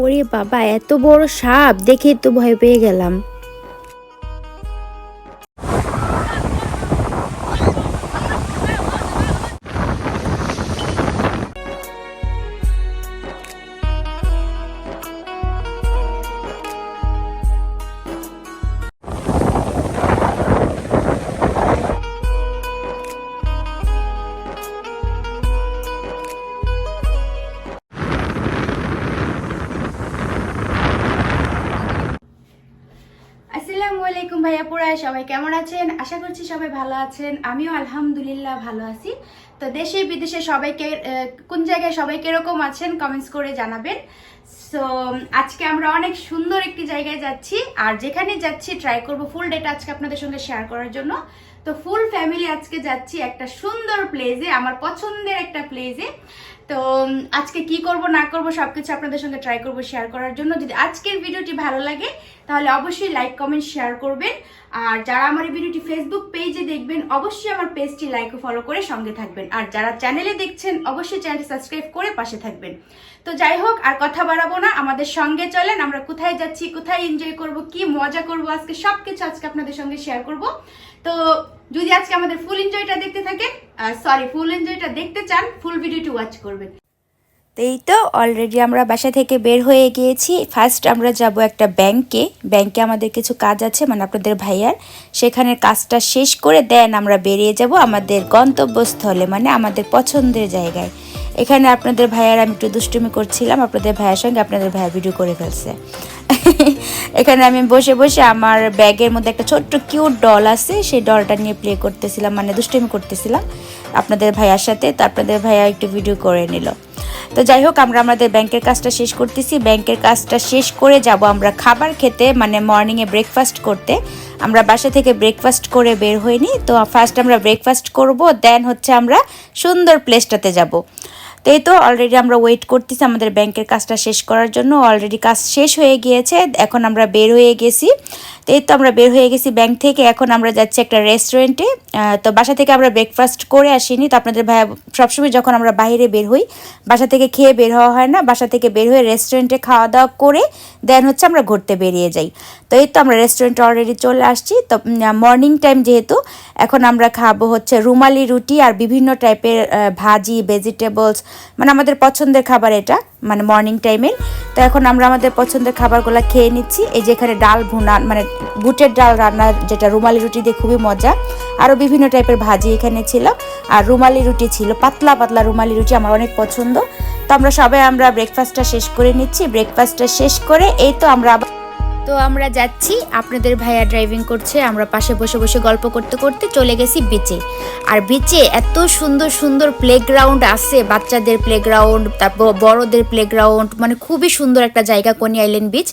ওরে বাবা এত বড় সাপ দেখে তো ভয় পেয়ে গেলাম। ভাইয়া পুরা, সবাই কেমন আছেন? আশা করছি সবাই ভালো আছেন। আমিও আলহামদুলিল্লাহ ভালো আছি। তো দেশে বিদেশে সবাইকে কোন জায়গায় সবাই কীরকম আছেন কমেন্টস করে জানাবেন। সো, আজকে আমরা অনেক সুন্দর একটি জায়গায় যাচ্ছি, আর যেখানে যাচ্ছি ট্রাই করব ফুল ডেটা আজকে আপনাদের সঙ্গে শেয়ার করার জন্য। তো ফুল ফ্যামিলি আজকে যাচ্ছি একটা সুন্দর প্লেসে আমার পছন্দের একটা প্লেসে তো আজকে কি করব, না করব, সবকিছু আপনাদের সঙ্গে ট্রাই করব শেয়ার করার জন্য। যদি আজকের ভিডিওটি ভালো লাগে, তাহলে অবশ্যই লাইক কমেন্ট শেয়ার করবেন। আর যারা আমার এই ভিডিওটি ফেসবুক পেজে দেখবেন, অবশ্যই আমার পেজটি লাইক ও ফলো করে সঙ্গে থাকবেন। আর যারা চ্যানেলে দেখছেন, অবশ্যই চ্যানেলটি সাবস্ক্রাইব করে পাশে থাকবেন। তো যাই হোক, আর কথা বাড়াবো না, আমাদের সঙ্গে চলেন, আমরা কোথায় যাচ্ছি, কোথায় এনজয় করব, কি মজা করব আজকে, সবকিছু আজকে আপনাদের সঙ্গে শেয়ার করব। তো যদি আজকে আমাদের ফুল এনজয়টা দেখতে থাকেন সরি ফুল এনজয়টা দেখতে চান ফুল ভিডিওটি ওয়াচ করবেন। এই তো অলরেডি আমরা বাসা থেকে বের হয়ে গিয়েছি। ফার্স্ট আমরা যাব একটা ব্যাংকে ব্যাংকে আমাদের কিছু কাজ আছে মানে আপনাদের ভাইয়ার। সেখানের কাজটা শেষ করে দেন আমরা বেরিয়ে যাব আমাদের গন্তব্যস্থলে মানে আমাদের পছন্দের জায়গায়। এখানে আপনাদের ভাইয়ার আমি একটু দুষ্টুমি করছিলাম, আপনাদের ভাইয়ের সঙ্গে আপনাদের ভাইয়া ভিডিও করে ফেলছে। এখানে আমি বসে বসে আমার ব্যাগের মধ্যে একটা ছোট্ট কিউট ডল আছে, সেই ডলটা নিয়ে প্লে করতেছিলাম মানে দুষ্টুমি করতেছিলাম। আপনাদের ভাইয়ার সাথে, তো আপনাদের ভাইয়া একটু ভিডিও করে নিল। তো যাই হোক, আমরা আমাদের ব্যাংকের কাজটা শেষ করতেছি। ব্যাংকের কাজটা শেষ করে যাব আমরা খাবার খেতে মানে মর্নিংয়ে ব্রেকফাস্ট করতে। আমরা বাসা থেকে ব্রেকফাস্ট করে বের হইনি, তো ফার্স্ট আমরা ব্রেকফাস্ট করব দেন হচ্ছে আমরা সুন্দর প্লেসটাতে যাব। তো এই তো অলরেডি আমরা ওয়েট করতেছি আমাদের ব্যাংকের কাজটা শেষ করার জন্য অলরেডি কাজ শেষ হয়ে গিয়েছে, এখন আমরা বের হয়ে গেছি। তো এই তো আমরা বের হয়ে গেছি ব্যাংক থেকে। এখন আমরা যাচ্ছি একটা রেস্টুরেন্টে তো বাসা থেকে আমরা ব্রেকফাস্ট করে আসিনি। তো আপনাদের ভাইয়া সবসময় যখন আমরা বাইরে বের হই, বাসা থেকে খেয়ে বের হওয়া হয় না। বাসা থেকে বের হয়ে রেস্টুরেন্টে খাওয়া দাওয়া করে দেন হচ্ছে আমরা ঘুরতে বেরিয়ে যাই। তো এই তো আমরা রেস্টুরেন্টে অলরেডি চলে আসছি। তো মর্নিং টাইম যেহেতু, এখন আমরা খাব হচ্ছে রুমালি রুটি আর বিভিন্ন টাইপের ভাজি ভেজিটেবলস মানে আমাদের পছন্দের খাবার এটা মানে মর্নিং টাইমের তো এখন আমরা আমাদের পছন্দের খাবারগুলো খেয়ে নিচ্ছি। এই যে এখানে ডাল ভুনা মানে বুটের ডাল রান্না, যেটা রুমালি রুটি দিয়ে খুবই মজা। আরও বিভিন্ন টাইপের ভাজি এখানে ছিল। আর রুমালি রুটি ছিল, পাতলা পাতলা রুমালি রুটি আমার অনেক পছন্দ। তো আমরা সবাই আমরা ব্রেকফাস্টটা শেষ করে নিচ্ছি। ব্রেকফাস্টটা শেষ করে এই তো আমরা তো আমরা যাচ্ছি, আপনাদের ভাইয়া ড্রাইভিং করছে, আমরা পাশে বসে বসে গল্প করতে করতে চলে গেছি বিচে আর বিচে এত সুন্দর সুন্দর প্লেগ্রাউন্ড আছে, বাচ্চাদের প্লেগ্রাউন্ড তারপর বড়দের প্লেগ্রাউন্ড মানে খুবই সুন্দর একটা জায়গা কোনি আইল্যান্ড বিচ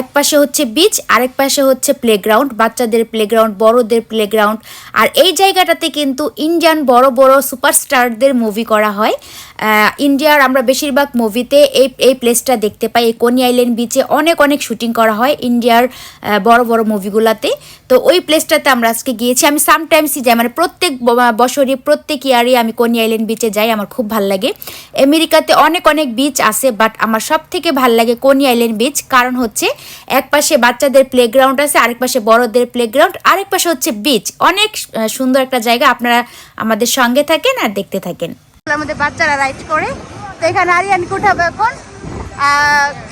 এক পাশে হচ্ছে বিচ আরেক পাশে হচ্ছে প্লেগ্রাউন্ড বাচ্চাদের প্লেগ্রাউন্ড বড়দের প্লেগ্রাউন্ড আর এই জায়গাটাতে কিন্তু ইন্ডিয়ান বড় বড় সুপারস্টারদের মুভি করা হয়। ইন্ডিয়ার আমরা বেশিরভাগ মুভিতে এই এই প্লেসটা দেখতে পাই। এই কোনি আইল্যান্ড বিচে অনেক অনেক শুটিং করা হয়। ইন্ডিয়ার বড় বড় মুভিগুলোতে তো ওই প্লেসটাতে আমরা আজকে গিয়েছি। আমি সামটাইমসই যাই মানে প্রত্যেক বছরই, প্রত্যেক ইয়ারে আমি কোনি আইল্যান্ড বিচে যাই, আমার খুব ভালো লাগে। আমেরিকাতে অনেক অনেক বিচ আছে বাট আমার সব থেকে ভালো লাগে কোনি আইল্যান্ড বিচ কারণ হচ্ছে এক পাশে বাচ্চাদের প্লেগ্রাউন্ড আছে, আরেক পাশে বড়দের প্লেগ্রাউন্ড আরেক পাশে হচ্ছে বিচ অনেক সুন্দর একটা জায়গা, আপনারা আমাদের সঙ্গে থাকেন আর দেখতে থাকেন। আমাদের বাচ্চারা রাইড করে। তো এখানে আরিয়ানকে উঠাবো এখন?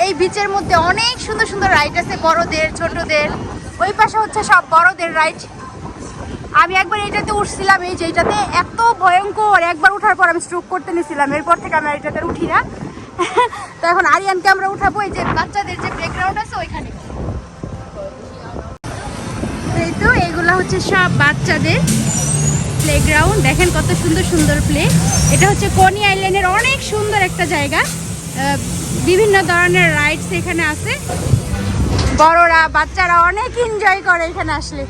এই বিচের মধ্যে অনেক সুন্দর সুন্দর রাইড আছে বড়দের, ছোটদের। ওই পাশে হচ্ছে সব বড়দের রাইড আমি একবার এইটাতে উঠছিলাম, এই যে এইটাতে এত ভয়ঙ্কর। একবার উঠার পর আমি স্ট্রোক করতে নিয়েছিলাম এরপর থেকে আমি এটাতে উঠি না। তো এখন আরিয়ানকে আমরা উঠাবো, এই যে বাচ্চাদের যে প্লেগ্রাউন্ড আছে ওইখানে। এই তো, এগুলা হচ্ছে সব বাচ্চাদের প্লেগ্রাউন্ড দেখেন কত সুন্দর সুন্দর প্লে এটা হচ্ছে কনি আইল্যান্ডের অনেক সুন্দর একটা জায়গা। বিভিন্ন ধরনের রাইডস এখানে আছে বড়রা বাচ্চারা অনেক এনজয় করে এখানে আসলে।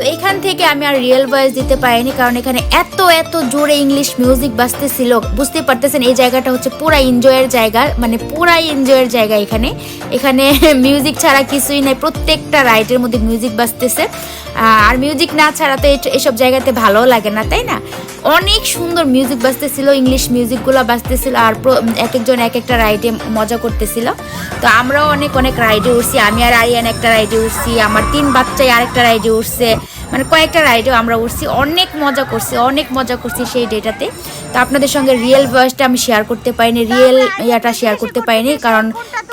তো এখান থেকে আমি আর রিয়েল ভয়েস দিতে পারিনি, কারণ এখানে এত এত জোরে ইংলিশ মিউজিক বাজতেছিল। বুঝতে পারতেছেন, এই জায়গাটা হচ্ছে পুরা এনজয়ের জায়গা মানে পুরাই এনজয়ের জায়গা এখানে। এখানে মিউজিক ছাড়া কিছুই নাই, প্রত্যেকটা রাইডের মধ্যে মিউজিক বাজতেছে। আর মিউজিক না ছাড়া তো এসব জায়গাতে ভালো লাগে না, তাই না? অনেক সুন্দর মিউজিক বাজতেছিল ইংলিশ মিউজিকগুলো বাজতেছিল, আর এক একজন এক একটা রাইডে মজা করতেছিল। তো আমরাও অনেক অনেক রাইডে উঠছি, আমি আর আরিয়ান একটা রাইডে উঠছি, আমার তিন বাচ্চাই আরেকটা রাইডে উঠছে। মানে কয়েকটা রাইডেও আমরা উঠছি, অনেক মজা করছি, অনেক মজা করছি সেই ডেটাতে তো আপনাদের সঙ্গে রিয়েল ভয়েসটা আমি শেয়ার করতে পারিনি রিয়েল ইয়াটা শেয়ার করতে পারিনি, কারণ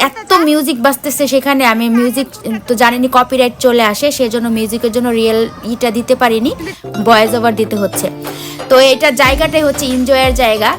এত মিউজিক বাজতেছে সেখানে, আমি মিউজিক তো জানিনি কপিরাইট চলে আসে, সেজন্য মিউজিকের জন্য রিয়েল ইটা দিতে পারিনি ভয়েস ওভার দিতে হচ্ছে। তো এটা জায়গাটাই হচ্ছে এনজয়ের জায়গা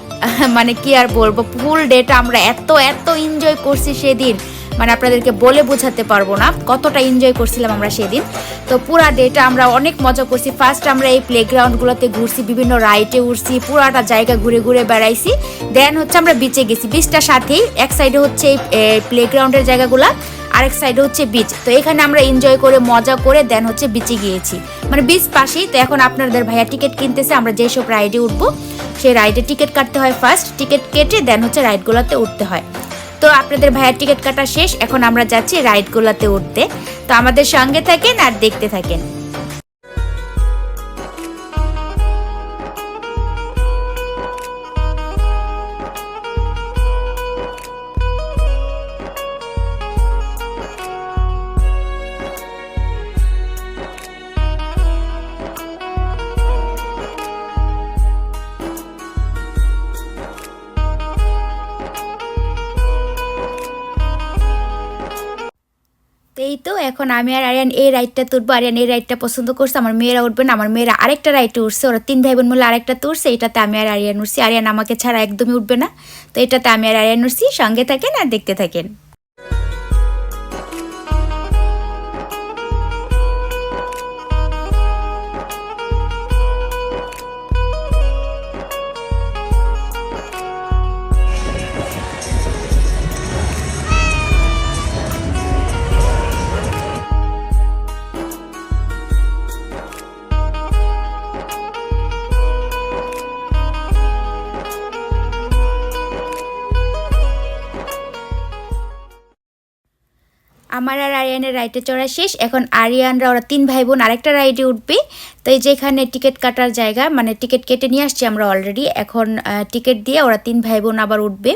মানে কি আর বলব ফুল ডেটা আমরা এত এত এনজয় করছি সেদিন। মানে আপনাদেরকে বলে বোঝাতে পারব না কতটা এনজয় করছিলাম আমরা সেদিন। তো পুরা ডেটা আমরা অনেক মজা করছি। ফার্স্ট আমরা এই প্লেগ্রাউন্ডগুলোতে ঘুরছি, বিভিন্ন রাইটে উঠছি পুরাটা জায়গা ঘুরে ঘুরে বেড়াইছি। দেন হচ্ছে আমরা বিচে গেছি। বিচটার সাথেই, এক সাইডে হচ্ছে এই প্লেগ্রাউন্ডের জায়গাগুলা, আরেক সাইডে হচ্ছে বিচ তো এখানে আমরা এনজয় করে, মজা করে দেন হচ্ছে বিচে গিয়েছি। মানে বিচ পাশেই, তো এখন আপনাদের ভাইয়া টিকিট কিনতেছে, আমরা যেসব রাইডে উঠবো, সেই রাইডে টিকিট কাটতে হয় ফার্স্ট টিকিট কেটে দেন হচ্ছে রাইডগুলোতে উঠতে হয়। তো আপনাদের ভাইয়ের টিকিট কাটা শেষ, এখন আমরা যাচ্ছি রাইডগুলোতে উঠতে। তো আমাদের সঙ্গে থাকেন আর দেখতে থাকেন। এখন আমি আর আরিয়ান এই রাইডটা তুলবো। আরিয়ান এই রাইডটা পছন্দ করছে, আমার মেয়েরা উঠবে না, আমার মেয়েরা আরেকটা রাইডে উঠছে ওরা তিন ভাই বোন মিলে আরেকটা তুলছে, এটাতে আমি আর আরিয়ান উঠছি আরিয়ান আমাকে ছাড়া একদমই উঠবে না, তো এটাতে আমি আর আরিয়ান উঠছি সঙ্গে থাকেন আর দেখতে থাকেন। আমার আর আরিয়ানের রাইডে চড়া শেষ। এখন আরিয়ানরা, ওরা তিন ভাই বোন আরেকটা রাইডে উঠবে। তো এই যেখানে টিকিট কাটার জায়গা মানে টিকিট কেটে নিয়ে আসছি আমরা অলরেডি এখন টিকিট দিয়ে ওরা তিন ভাই বোন আবার উঠবে।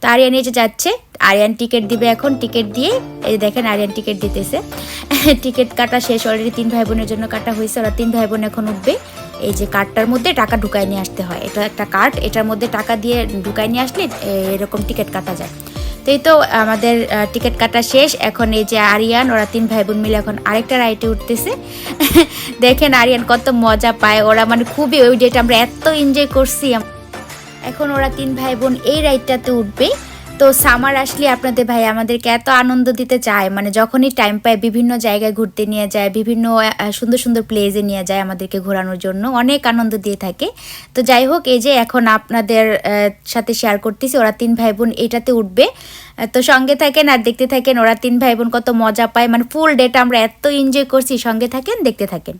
তো আরিয়ান এই যে যাচ্ছে, আরিয়ান টিকিট দিবে এখন, টিকিট দিয়ে। এই দেখেন, আরিয়ান টিকিট দিতেছে। টিকিট কাটা শেষ অলরেডি তিন ভাই বোনের জন্য কাটা হয়েছে, ওরা তিন ভাই বোন এখন উঠবে। এই যে কার্ডটার মধ্যে টাকা ঢুকায় নিয়ে আসতে হয়। এটা একটা কার্ড, এটার মধ্যে টাকা দিয়ে ঢুকায় নিয়ে আসলে এরকম টিকিট কাটা যায়। তো এই তো আমাদের টিকিট কাটা শেষ। এখন এই যে আরিয়ান, ওরা তিন ভাই বোন মিলে এখন আরেকটা রাইটে উঠতেছে। দেখেন আরিয়ান কত মজা পায়। ওরা মানে খুবই ওই ডেটা আমরা এত এনজয় করছি। এখন ওরা তিন ভাই বোন এই রাইডটাতে উঠবে। তো সামার আসলে আপনাদের ভাই আমাদেরকে এত আনন্দ দিতে চায় মানে যখনই টাইম পায় বিভিন্ন জায়গায় ঘুরতে নিয়ে যায়, বিভিন্ন সুন্দর সুন্দর প্লেসে নিয়ে যায় আমাদেরকে ঘোরানোর জন্য, অনেক আনন্দ দিয়ে থাকে। তো যাই হোক, এই যে এখন আপনাদের সাথে শেয়ার করতেছি, ওরা তিন ভাই বোন এটাতে উঠবে। তো সঙ্গে থাকেন আর দেখতে থাকেন, ওরা তিন ভাই বোন কত মজা পায় মানে ফুল ডেটা আমরা এত এনজয় করছি, সঙ্গে থাকেন, দেখতে থাকেন।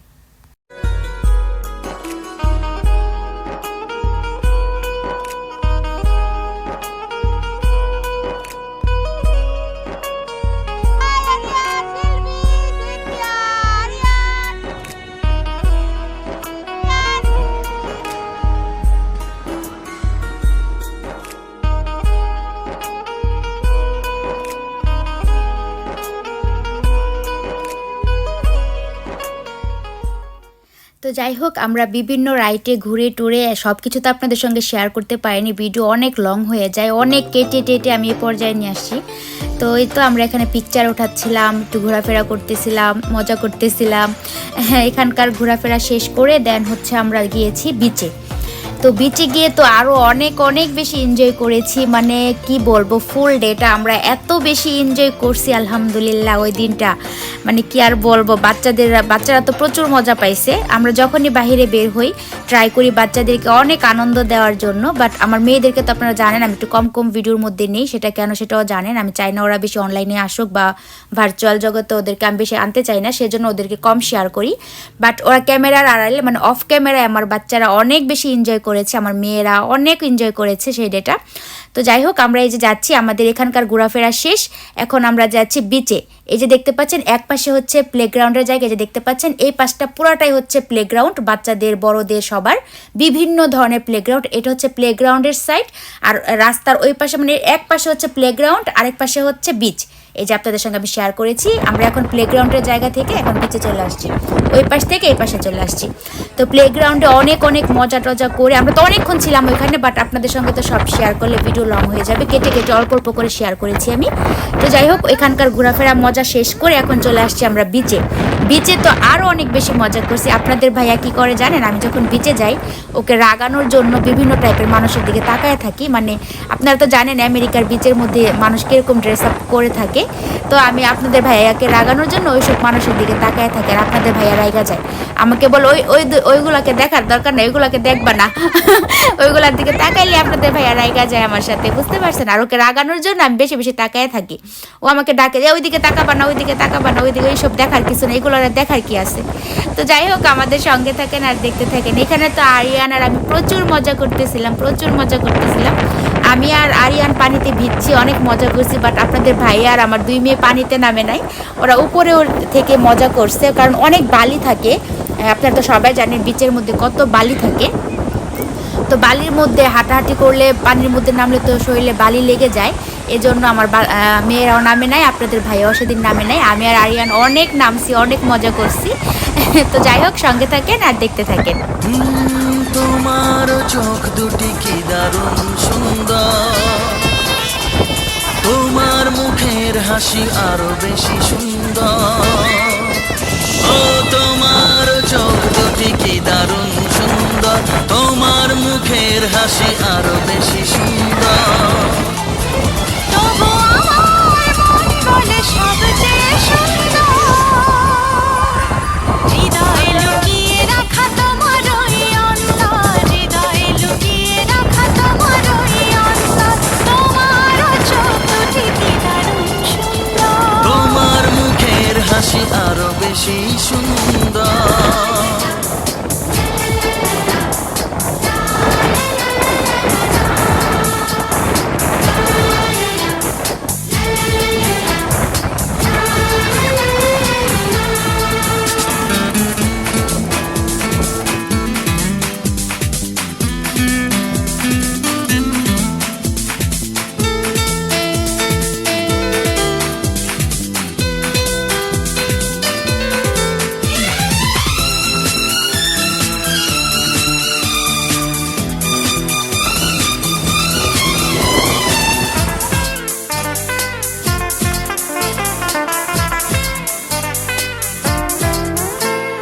যাই হোক, আমরা বিভিন্ন রাইটে ঘুরে টুরে সব কিছু তো আপনাদের সঙ্গে শেয়ার করতে পারিনি। ভিডিও অনেক লং হয়ে যায়, অনেক কেটে টেটে আমি এ পর্যায়ে নিয়ে আসি তো এই তো আমরা এখানে পিকচার ওঠাচ্ছিলাম, একটু ঘোরাফেরা করতেছিলাম, মজা করতেছিলাম। হ্যাঁ এখানকার ঘোরাফেরা শেষ করে দেন হচ্ছে আমরা গিয়েছি বিচে তো বিচে গিয়ে তো আরও অনেক অনেক বেশি এনজয় করেছি। মানে কি বলব ফুল ডেটা আমরা এত বেশি এনজয় করছি, আলহামদুলিল্লাহ, ওই দিনটা। মানে কি আর বলব, বাচ্চাদের, বাচ্চারা তো প্রচুর মজা পাইছে। আমরা যখনই বাইরে বের হই ট্রাই করি বাচ্চাদেরকে অনেক আনন্দ দেওয়ার জন্য। বাট আমার মেয়েদেরকে তো আপনারা জানেন, আমি একটু কম কম ভিডিওর মধ্যে নেই, সেটা কেন সেটাও জানেন। আমি চাই না ওরা বেশি অনলাইনে আসুক বা ভার্চুয়াল জগতে ওদেরকে আমি বেশি আনতে চাই না, সেজন্য ওদেরকে কম শেয়ার করি। বাট ওরা ক্যামেরার আড়ালে মানে অফ ক্যামেরায় আমার বাচ্চারা অনেক বেশি এনজয় করেছে, আমার মেয়েরা অনেক এনজয় করেছে সেই ডেটা। তো যাই হোক, আমরা এই যে যাচ্ছি, আমাদের এখানকার ঘোরাফেরা শেষ। এখন আমরা যাচ্ছি বিচে এই যে দেখতে পাচ্ছেন, এক পাশে হচ্ছে প্লেগ্রাউন্ডের জায়গা যে দেখতে পাচ্ছেন, এই পাশটা পুরাটাই হচ্ছে প্লেগ্রাউন্ড বাচ্চাদের, বড়দের, সবার। বিভিন্ন ধরনের প্লেগ্রাউন্ড এটা হচ্ছে প্লেগ্রাউন্ডের সাইড আর রাস্তার ওই পাশে মানে এক পাশে হচ্ছে প্লেগ্রাউন্ড আরেক পাশে হচ্ছে বিচ এই যে আপনাদের সঙ্গে আমি শেয়ার করেছি, আমরা এখন প্লেগ্রাউন্ডের জায়গা থেকে এখন পিছিয়ে চলে আসছি। ওই পাশ থেকে এই পাশে চলে আসছি। তো প্লেগ্রাউন্ডে অনেক অনেক মজা টজা করে আমরা তো অনেকক্ষণ ছিলাম ওইখানে বাট আপনাদের সঙ্গে তো সব শেয়ার করলে ভিডিও লং হয়ে যাবে। কেটে কেটে, অল্প অল্প করে শেয়ার করেছি আমি। তো যাই হোক, এখানকার ঘোরাফেরা মজা শেষ করে এখন চলে আসছি আমরা বিচে বিচে তো আরও অনেক বেশি মজা করছি। আপনাদের ভাইয়া কি করে জানেন? আমি যখন বিচে যাই, ওকে রাগানোর জন্য বিভিন্ন টাইপের মানুষের দিকে তাকায় থাকি। মানে আপনারা তো জানেন, আমেরিকার বিচের মধ্যে মানুষ কীরকম ড্রেস আপ করে থাকে। তো আমি আপনাদের ভাইয়াকে রাগানোর জন্য ওইসব মানুষের দিকে তাকায় থাকি আর আপনাদের ভাইয়া রাইগা যায়। আমাকে বল, ওই ওই ওইগুলাকে দেখার দরকার নেই, ওইগুলাকে দেখবা না। ওইগুলার দিকে তাকাইলে আপনাদের ভাইয়া রাইগা যায় আমার সাথে, বুঝতে পারছেন? আর ওকে রাগানোর জন্য আমি বেশি বেশি তাকায় থাকি। ও আমাকে ডাকে যে, ওইদিকে তাকাবা না, ওইদিকে তাকাবা না, ওইদিকে ওইসব দেখার কিছু নেই। এগুলো আর দেখার কি আছে? তো যাই হোক, আমাদের সঙ্গে থাকেন আর দেখতে থাকেন। এখানে তো আরিয়ান আর আমি প্রচুর মজা করতেছিলাম, প্রচুর মজা করতেছিলাম। আমি আর আরিয়ান পানিতে ভিজছি, অনেক মজা করছি বাট আপনাদের ভাই আর আমার দুই মেয়ে পানিতে নামে নাই। ওরা উপরেও থেকে মজা করছে, কারণ অনেক বালি থাকে। আপনারা তো সবাই জানেন বিচের মধ্যে কত বালি থাকে। তো বালির মধ্যে হাঁটাহাঁটি করলে পানির মধ্যে নামলে তো শরীরে বালি লেগে যায়। এজন্য আমার মেয়েরাও নামে নাই, আপনাদের ভাইয়াও সেদিন নামে নাই। আমি আর আরিয়ান অনেক নামছি, অনেক মজা করছি। তো যাই হোক, সঙ্গে থাকেন আর দেখতে থাকেন। তোমার চোখ দুটি কি দারুণ সুন্দর। তোমার মুখের হাসি আরও বেশি সুন্দর।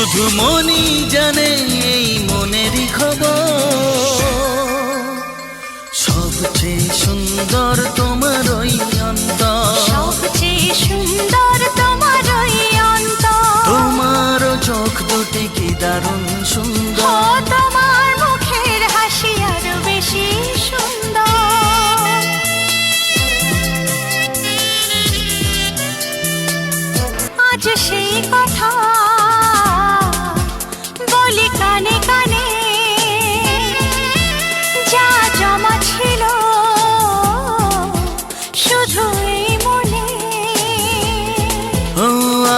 শুধু মনি জানে এই মনেরই খবর। সবচেয়ে সুন্দর তোমার ওই অন্তর। সবচেয়ে সুন্দর তোমার ওই অন্তর। তোমার চোখ দুটি কি দারুণ সুন্দর। তোমার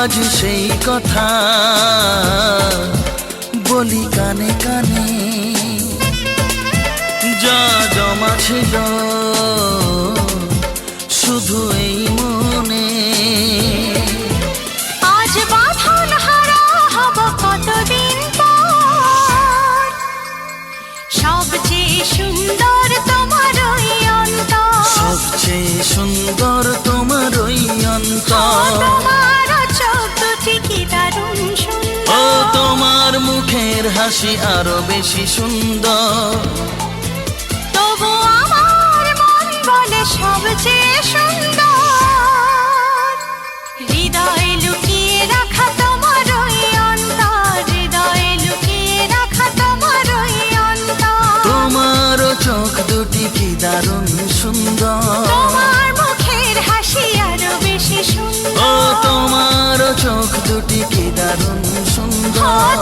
আজ সেই কথা। বলি কানে কানে যা জমা ছিল শুধু এই মনে। আজ বাঁধন হারা হব কতদিন সবচেয়ে সুন্দর তোমার সবচেয়ে সুন্দর তোমার হাসি আরও বেশি সুন্দর। তবু আমার মন বলে সবচেয়ে সুন্দর। হৃদয়ে লুকিয়ে রাখা তোমার ওই অন্তর। হৃদয়ে লুকিয়ে রাখা তোমার ওই অন্তর। তোমার চোখ দুটি কি দারুণ সুন্দর। তোমার মুখের হাসি আরও বেশি ও সুন্দর। তোমার চোখ দুটি কি দারুণ সুন্দর।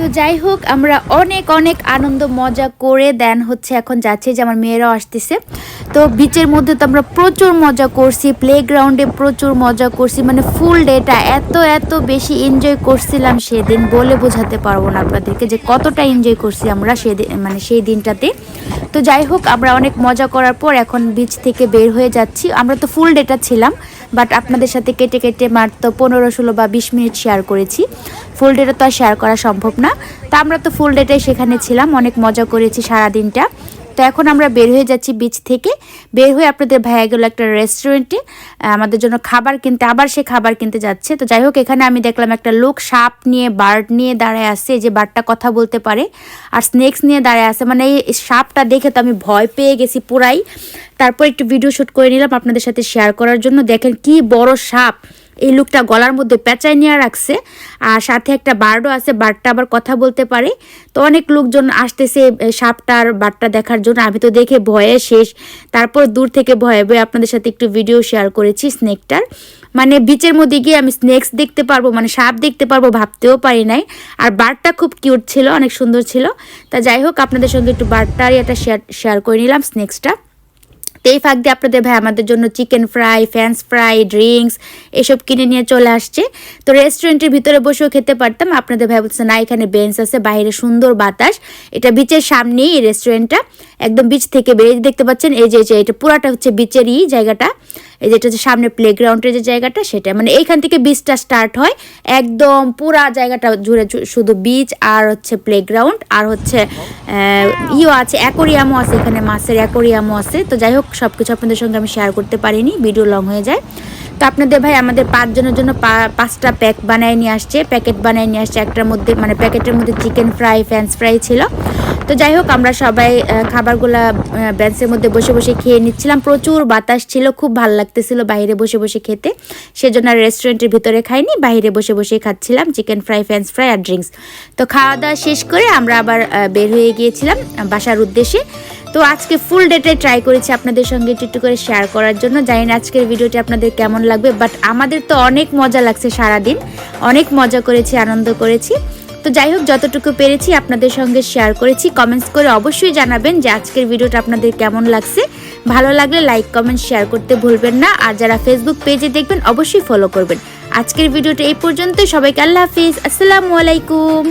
তো যাই হোক, আমরা অনেক অনেক আনন্দ, মজা করে দেন হচ্ছে এখন যাচ্ছে যে আমার মেয়েরাও আসতেছে। তো বিচের মধ্যে তো আমরা প্রচুর মজা করছি প্লেগ্রাউন্ডে প্রচুর মজা করছি মানে ফুল ডেটা এত এত বেশি এনজয় করছিলাম সেদিন বলে বোঝাতে পারব না আপনাদেরকে যে কতটা এনজয় করছি আমরা সেদিন মানে সেই দিনটাতে। তো যাই হোক, আমরা অনেক মজা করার পর এখন বিচ থেকে বের হয়ে যাচ্ছি। আমরা তো ফুল ডেটা ছিলাম বাট আপনাদের সাথে কেটে কেটে মাত্র পনেরো, ষোলো বা বিশ মিনিট শেয়ার করেছি। ফুল ডেটা তো আর শেয়ার করা সম্ভব না। তা আমরা তো ফুল ডেটাই সেখানে ছিলাম, অনেক মজা করেছি সারা দিনটা তো এখন আমরা বের হয়ে যাচ্ছি বিচ থেকে। বের হয়ে আপনাদের ভাইয়া গেলো একটা রেস্টুরেন্টে আমাদের জন্য খাবার কিনতে, আবার সে খাবার কিনতে যাচ্ছে। তো যাই হোক, এখানে আমি দেখলাম একটা লোক সাপ নিয়ে বার্ড নিয়ে দাঁড়ায় আছে। যে বার্ডটা কথা বলতে পারে। আর স্নেক্স নিয়ে দাঁড়ায় আছে। মানে এই সাপটা দেখে তো আমি ভয় পেয়ে গেছি পুরাই। তারপর একটু ভিডিও শ্যুট করে নিলাম আপনাদের সাথে শেয়ার করার জন্য। দেখেন কি বড় সাপ। এই লোকটা গলার মধ্যে পেঁচায় নিয়ে রাখছে। আর সাথে একটা বার্ডও আছে বার্ডটা আবার কথা বলতে পারে। তো অনেক লোকজন আসতেছে সাপটার বার্ডটা দেখার জন্য। আমি তো দেখে ভয়ে শেষ। তারপর দূর থেকে ভয়ে ভয়ে আপনাদের সাথে একটু ভিডিও শেয়ার করেছি স্নেকটার মানে বিচের মধ্যে গিয়ে আমি স্নেক্স দেখতে পারব মানে সাপ দেখতে পারব ভাবতেও পারি নাই। আর বার্ডটা খুব কিউট ছিল, অনেক সুন্দর ছিল। তা যাই হোক, আপনাদের সঙ্গে একটু বার্ডটারই একটা শেয়ার শেয়ার করে নিলাম স্নেক্সটা এই ফাঁক দিয়ে আপনাদের ভাই আমাদের জন্য chicken fry french fry drinks এসব কিনে নিয়ে চলে আসছে। তো রেস্টুরেন্টের ভিতরে বসেও খেতে পারতাম। আপনাদের ভাই বলছে, না, এখানে বেঞ্চ আছে, বাইরে সুন্দর বাতাস। এটা বিচের সামনেই এই রেস্টুরেন্টটা একদম বিচ থেকে বেরিয়ে দেখতে পাচ্ছেন, এই যে এটা পুরাটা হচ্ছে বিচেরই জায়গাটা। এই যেটা হচ্ছে সামনে প্লেগ্রাউন্ডের যে জায়গাটা, সেটা মানে এইখান থেকে বিচটা স্টার্ট হয়। একদম পুরা জায়গাটা জুড়ে শুধু বিচ আর হচ্ছে প্লেগ্রাউন্ড আর হচ্ছে ইও আছে অ্যাকোরিয়ামও আছে এখানে, মাছের অ্যাকোরিয়ামও আছে। তো যাই হোক সব কিছু আপনাদের সঙ্গে আমি শেয়ার করতে পারিনি ভিডিও লং হয়ে যায়। তো আপনাদের ভাই আমাদের পাঁচজনের জন্য পাঁচটা প্যাক বানায় নিয়ে আসছে। প্যাকেট বানায় নিয়ে আসছে, একটার মধ্যে মানে প্যাকেটের মধ্যে চিকেন ফ্রাই ফ্রেঞ্চ ফ্রাই ছিল। তো যাই হোক, আমরা সবাই খাবারগুলা বেঞ্চের মধ্যে বসে বসে খেয়ে নিচ্ছিলাম। প্রচুর বাতাস ছিল, খুব ভালো লাগতেছিল বাইরে বসে বসে খেতে। সেজন্য রেস্টুরেন্টের ভিতরে খাইনি, বাইরে বসে বসে খাচ্ছিলাম চিকেন ফ্রাই ফ্রেঞ্চ ফ্রাই আর ড্রিঙ্কস তো খাওয়া দাওয়া শেষ করে আমরা আবার বের হয়ে গিয়েছিলাম, বাসার উদ্দেশ্যে। তো আজকে ফুল ডেটে ট্রাই করেছি আপনাদের সঙ্গে একটু করে শেয়ার করার জন্য। জানি না আজকের ভিডিওটি আপনাদের কেমন লাগবে বাট আমাদের তো অনেক মজা লাগছে সারাদিন। অনেক মজা করেছি, আনন্দ করেছি। তো যাই হোক, যতটুকু পেরেছি আপনাদের সঙ্গে শেয়ার করেছি। কমেন্টস করে অবশ্যই জানাবেন যে আজকের ভিডিওটা আপনাদের কেমন লাগছে। ভালো লাগলে লাইক কমেন্ট শেয়ার করতে ভুলবেন না। আর যারা ফেসবুক পেজে দেখবেন, অবশ্যই ফলো করবেন। আজকের ভিডিওটা এই পর্যন্তই। সবাইকে আল্লাহ হাফিজ। আসসালামু আলাইকুম।